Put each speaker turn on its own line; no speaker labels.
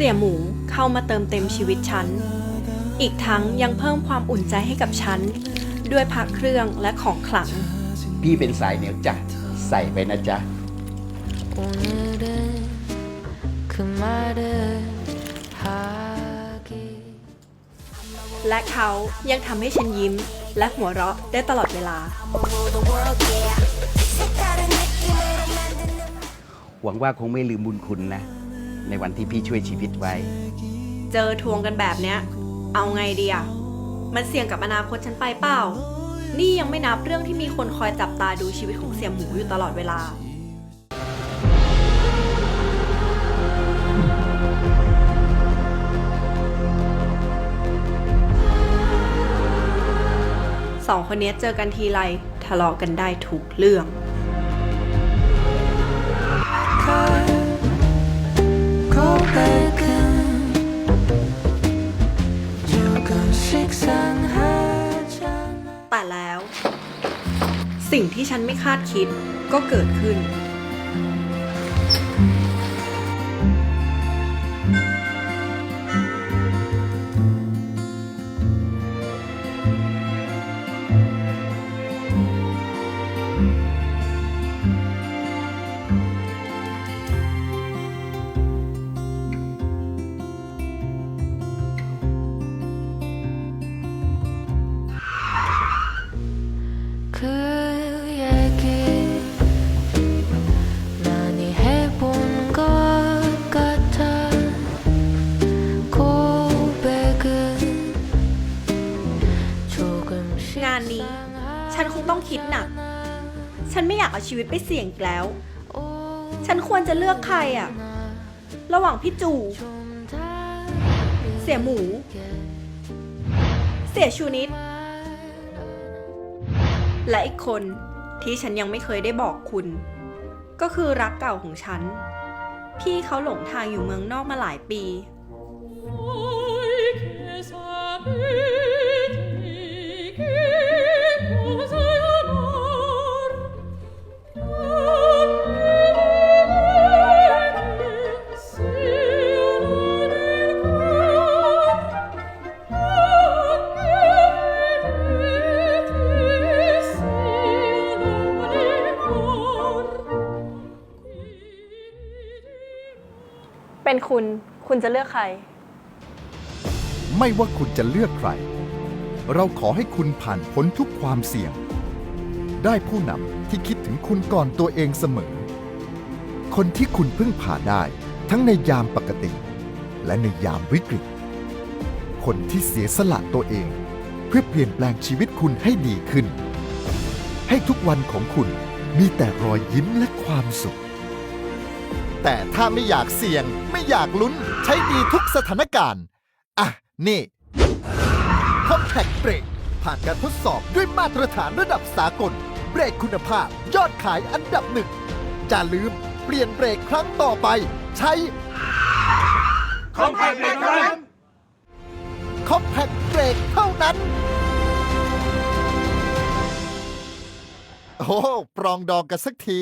สียหมูเข้ามาเติมเต็มชีวิตฉัน อีกทั้งยังเพิ่มความอุ่นใจให้กับฉัน ด้วยพักเครื่องและของขลัง
พี่เป็นสายเหนียวจ้ะใส่ไปนะจ๊ะ
오늘은 그 말을 하기
และเขายังทำให้ฉันยิ้ม และหัวเราะได้ตลอดเวลา
หวังว่าคงไม่ลืมบุญคุณนะ ในวันที่พี่ช่วยชีวิตไว้
เจอทวงกันแบบเนี้ย เอาไงดีอะมันเสี่ยงกับอนาคตฉันไปเปล่า นี่ยังไม่นับเรื่องที่มีคนคอยจับตาดูชีวิตของเสี่ยหมูอยู่ตลอดเวลา สองคนนี้เจอกันทีไรทะเลาะกันได้ทุกเรื่อง สิ่งที่ฉันไม่คาดคิดก็เกิดขึ้น งานนี้ ฉันคงต้องคิดหนัก ฉันไม่อยากเอาชีวิตไปเสี่ยงอีกแล้ว ฉันควรจะเลือกใครอะระหว่างพี่จู เสียหมู เสียชูนิด และอีกคนที่ฉันยังไม่เคยได้บอกคุณ ก็คือรักเก่าของฉัน พี่เขาหลงทางอยู่เมืองนอกมาหลายปี เป็นคุณ คุณจะเลือกใคร
ไม่ว่าคุณจะเลือกใคร เราขอให้คุณผ่านพ้นทุกความเสี่ยง ได้ผู้นำที่คิดถึงคุณก่อนตัวเองเสมอ คนที่คุณพึ่งพาได้ทั้งในยามปกติ และในยามวิกฤต คนที่เสียสละตัวเอง เพื่อเปลี่ยนแปลงชีวิตคุณให้ดีขึ้น ให้ทุกวันของคุณมีแต่รอยยิ้มและความสุข แต่ถ้าไม่อยากเสี่ยง ไม่อยากลุ้น ใช้ดีทุกสถานการณ์ อะ นี่ Compact Brake ผ่านการทดสอบด้วยมาตรฐานระดับสากล เบรกคุณภาพยอดขายอันดับหนึ่งจะลืมเปลี่ยนเบรกครั้งต่อไป ใช้
Compact Brake เท่านั้น
Compact Brake เท่านั้น โอ้ปรองดองกันสักที